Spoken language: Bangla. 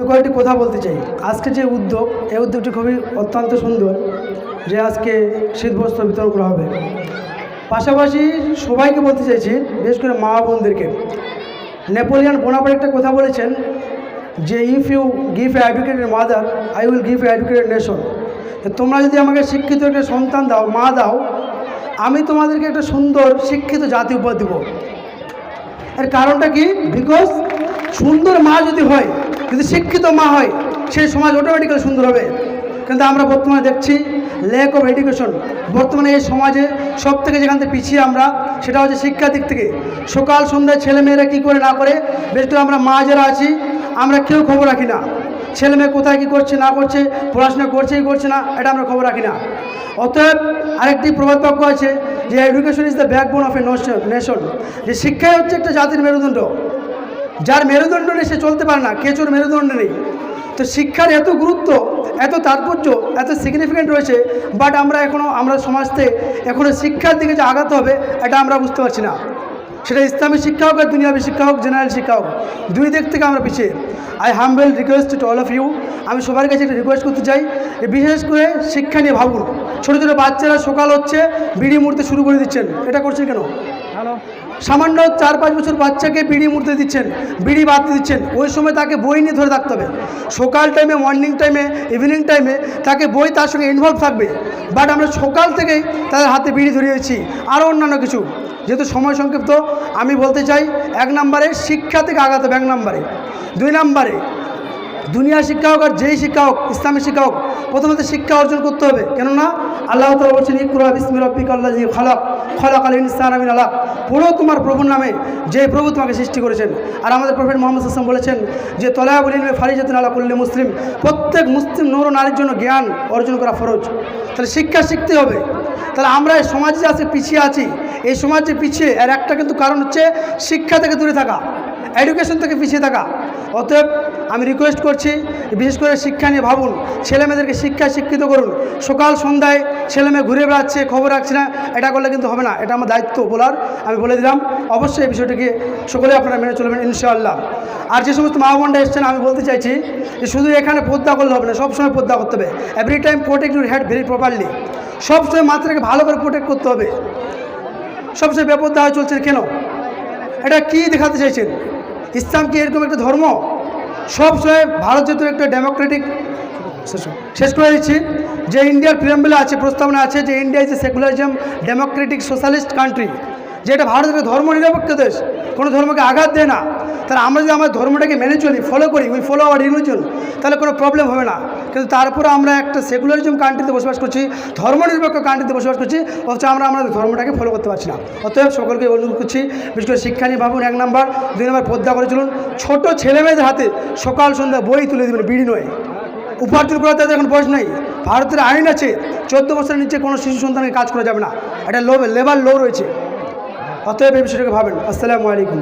আমি কয়েকটি কথা বলতে চাই। আজকে যে উদ্যোগ, এই উদ্যোগটি খুবই অত্যন্ত সুন্দর যে আজকে শীতবস্ত্র বিতরণ করা হবে। পাশাপাশি সবাইকে বলতে চাইছি, বিশেষ করে মা বোনদেরকে, নেপোলিয়ান বোনাপার একটা কথা বলেছেন যে if you give a educated mother I will give a educated nation তোমরা যদি আমাকে শিক্ষিত একটা সন্তান দাও, মা দাও, আমি তোমাদেরকে একটা সুন্দর শিক্ষিত জাতি উপহার দেবো। এর কারণটা কি? বিকজ সুন্দর মা যদি হয়, যদি শিক্ষিত মা হয়, সেই সমাজ অটোমেটিক্যালি সুন্দর হবে। কিন্তু আমরা বর্তমানে দেখছি ল্যাক অফ এডুকেশন বর্তমানে এই সমাজে সব থেকে যেখান থেকে পিছিয়ে আমরা, সেটা হচ্ছে শিক্ষার দিক থেকে। সকাল সন্ধ্যায় ছেলেমেয়েরা কী করে না করে, বেশ আমরা মা যারা আছি, আমরা কেউ খবর রাখি না। ছেলে মেয়ে কোথায় কী করছে, না করছে, পড়াশোনা করছে কি করছে না, এটা আমরা খবর রাখি না। অতএব আরেকটি প্রবাদ বাক্য আছে যে education is the backbone of a nation যে শিক্ষাই হচ্ছে একটা জাতির মেরুদণ্ড। যার মেরুদণ্ড নেই, সে চলতে পারে না। কেঁচোর মেরুদণ্ড নেই। তো শিক্ষার এত গুরুত্ব, এত তাৎপর্য, এত সিগনিফিক্যান্ট রয়েছে বাট আমরা এখনও আমরা সমাজতে এখনও শিক্ষার দিকে যে আগাতে হবে, এটা আমরা বুঝতে পারছি না। সেটা ইসলামী শিক্ষা হোক আর দুনিয়াবী শিক্ষা হোক জেনারেল শিক্ষা হোক, দুই দিক থেকে আমরা পিছিয়ে। I humble request to all of you আমি সবার কাছে একটা রিকোয়েস্ট করতে চাই বিশেষ করে শিক্ষা নিয়ে ভাবুন। ছোটো ছোটো বাচ্চারা সকাল হচ্ছে, বিড়ি মুড়তে শুরু করে দিচ্ছেন। এটা করছেন কেন? সামান্য চার পাঁচ বছর বাচ্চাকে বিড়ি মুড়তে দিচ্ছেন, বিড়ি বাঁধতে দিচ্ছেন, ওই সময় তাকে বই নিয়ে ধরে থাকতে হবে। সকাল টাইমে মর্নিং টাইমে ইভিনিং টাইমে তাকে বই তার সঙ্গে ইনভলভ থাকবে। বাট আমরা সকাল থেকেই তাদের হাতে বিড়ি ধরিয়েছি আরও অন্যান্য কিছু। যেহেতু সময় সংক্ষিপ্ত, আমি বলতে চাই, এক নম্বরে শিক্ষা থেকে আগাতে হবে, এক নম্বরে। দুই নম্বরে দুনিয়া শিক্ষা হোক আর যেই শিক্ষা হোক ইসলামী শিক্ষা হোক প্রথমত শিক্ষা অর্জন করতে হবে। কেননা আল্লাহ তালা বলছেন, ইকরা বিসমি রব্বিক আল্লাহ খলক খলক আল ইনসান আমিন আল্লাহ পুরো তোমার প্রভুর নামে যে প্রভু তোমাকে সৃষ্টি করেছেন। আর আমাদের প্রফেট মোহাম্মদ হাসান বলেছেন যে, তলায়াবুল ইলমে ফারিজাতুন আল্লাহ কুল্লি মুসলিম। প্রত্যেক মুসলিম নর নারীর জন্য জ্ঞান অর্জন করা ফরজ। তাহলে শিক্ষা শিখতে হবে। তাহলে আমরা এই সমাজে আজকে পিছিয়ে আছি, এই সমাজে পিছিয়ে, এর একটা কিন্তু কারণ হচ্ছে শিক্ষা থেকে দূরে থাকা এডুকেশন থেকে পিছিয়ে থাকা। অতএব আমি রিকোয়েস্ট করছি, বিশেষ করে শিক্ষা নিয়ে ভাবুন ছেলেমেয়েদেরকে শিক্ষায় শিক্ষিত করুন। সকাল, সন্ধ্যায় ছেলেমেয়ে ঘুরে বেড়াচ্ছে, খবর রাখছে না, এটা করলে কিন্তু হবে না, এটা আমার দায়িত্ব বলার, আমি বলে দিলাম। অবশ্যই এই বিষয়টিকে সকলে আপনারা মেনে চলবেন, ইনশাআল্লাহ। আর যে সমস্ত মা বোনরা এসছেন, আমি বলতে চাইছি যে শুধু এখানে পদ্মা করলে হবে না, সবসময় পদ্মা করতে হবে। Every time protect your head very properly সবসময় মাত্রাকে ভালো করে প্রোটেক্ট করতে হবে। সবসময় বেপদ্দা হয়ে চলছে কেন? এটা কি দেখাতে চাইছেন? ইসলাম কি এরকম একটা ধর্ম? সবসময় ভারত যেহেতু একটা ডেমোক্রেটিক শেষ করে দিচ্ছি, যে ইন্ডিয়ার প্রিয়াম্বলে আছে, প্রস্তাবনা আছে যে India is a secularism democratic socialist country যেটা ভারতের ধর্ম নিরপেক্ষ দেশ, কোনো ধর্মকে আঘাত দেয় না। তাহলে আমরা যদি আমার ধর্মটাকে মেনে চলি ফলো করি উই ফলো আওয়ার রিলিজন তাহলে কোনো প্রবলেম হবে না। কিন্তু তারপরে আমরা একটা সেকুলারিজম কান্ট্রিতে বসবাস করছি, ধর্মনিরপেক্ষ কান্ট্রিতে বসবাস করছি, অথচ আমরা আমাদের ধর্মটাকে ফলো করতে পারছি না। অতএব সকলকে অনুরোধ করছি, বিশেষ করে শিক্ষা নিয়ে ভাবুন, এক নাম্বার, দুই নম্বর পদ্মা করে চলুন। ছোটো ছেলেমেয়েদের হাতে সকাল সন্ধ্যা বই তুলে দেবেন, বিড়ি নয়। উপার্জন করার তাদের এখন বয়স নেই। ভারতের আইন আছে, চোদ্দ বছরের নিচে কোনো শিশু সন্তানকে কাজ করা যাবে না। এটা লো লেবার লো রয়েছে। অতএব এই বিষয়টাকে ভাবেন। আসসালামু আলাইকুম।